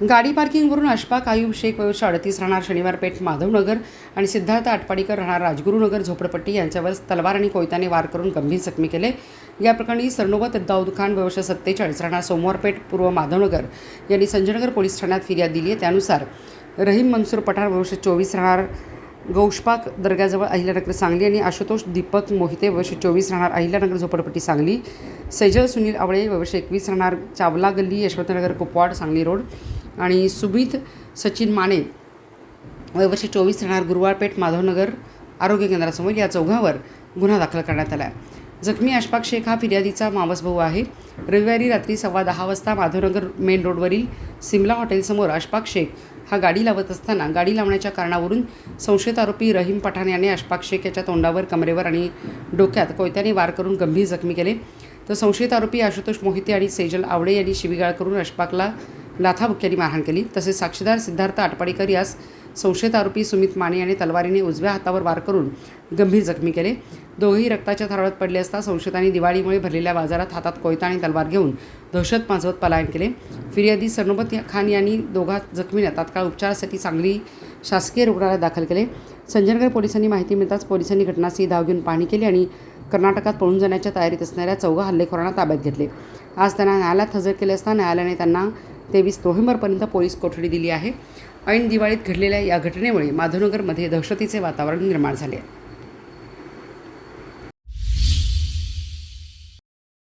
गाडी पार्किंगवरून अशफाक आयुब शेख वयोवर्ष अडतीस राहणार शनिवार पेठ माधवनगर आणि सिद्धार्थ आटपाडीकर राहणार राजगुरुनगर झोपडपट्टी यांच्यावर तलवार आणि कोयताने वार करून गंभीर जखमी केले. या प्रकरणी सरनोबत दाऊद खान वयोवर्ष सत्तेचाळीस राहणार सोमवारपेठ पूर्व माधवनगर यांनी संजयनगर पोलीस ठाण्यात फिर्याद दिली आहे. त्यानुसार रहीम मनसूर पठार वयोवर्ष चोवीस राहणार गौशपाक दर्ग्याजवळ अहिल्यानगर सांगली आणि आशुतोष दीपक मोहिते वर्ष चोवीस राहणार अहिल्यानगर झोपडपट्टी सांगली. सैजल सुनील आवळे वर्ष एकवीस राहणार चावला गल्ली यशवंतनगर कुपवाड सांगली रोड. आणि सुमित सचिन माने. वयवर्षी चोवीस राहणार गुरुवारपेठ माधवनगर आरोग्य केंद्रासमोर या चौघांवर गुन्हा दाखल करण्यात आला. आहे जखमी अशफाक शेख हा फिर्यादीचा मावसभाऊ आहे. रविवारी रात्री सव्वा दहा वाजता माधवनगर मेन रोडवरील सिमला हॉटेलसमोर अशफाक शेख हा गाडी लावत असताना गाडी लावण्याच्या कारणावरून संशयित आरोपी रहीम पठाण याने अशफाक शेख याच्या तोंडावर कमरेवर आणि डोक्यात कोयत्याने वार करून गंभीर जखमी केले. तर संशयित आरोपी आशुतोष मोहिते आणि सेजल आवडे यांनी शिवीगाळ करून अशफाकला लाथाबुक्क्यांनी मारहाण केली. तसेच साक्षीदार सिद्धार्थ आटपाडीकर यास संशयित आरोपी सुमित माने याने तलवारीने उजव्या हातावर वार करून गंभीर जखमी केले. दोघेही रक्ताच्या थराळत पडले असता संशयितांनी दिवाळीमुळे भरलेल्या बाजारात हातात कोयता आणि तलवार घेऊन दहशत माजवत पलायन केले. फिर्यादी सरनोबत खान यांनी दोघा जखमींना तात्काळ उपचारासाठी सांगली शासकीय रुग्णालयात दाखल केले. संजनगड पोलिसांनी माहिती मिळताच पोलिसांनी घटनास्थळी धाव घेऊन पाहणी केली आणि कर्नाटकात पळून जाण्याच्या तयारीत असणाऱ्या चौघा हल्लेखोरांना ताब्यात घेतले. आज त्यांना न्यायालयात हजर केले असता न्यायालयाने त्यांना तेवीस नोव्हेंबरपर्यंत पोलीस कोठडी दिली आहे. ऐन दिवाळीत घडलेल्या या घटनेमुळे माधवनगरमध्ये दहशतीचे वातावरण निर्माण झाले आहे.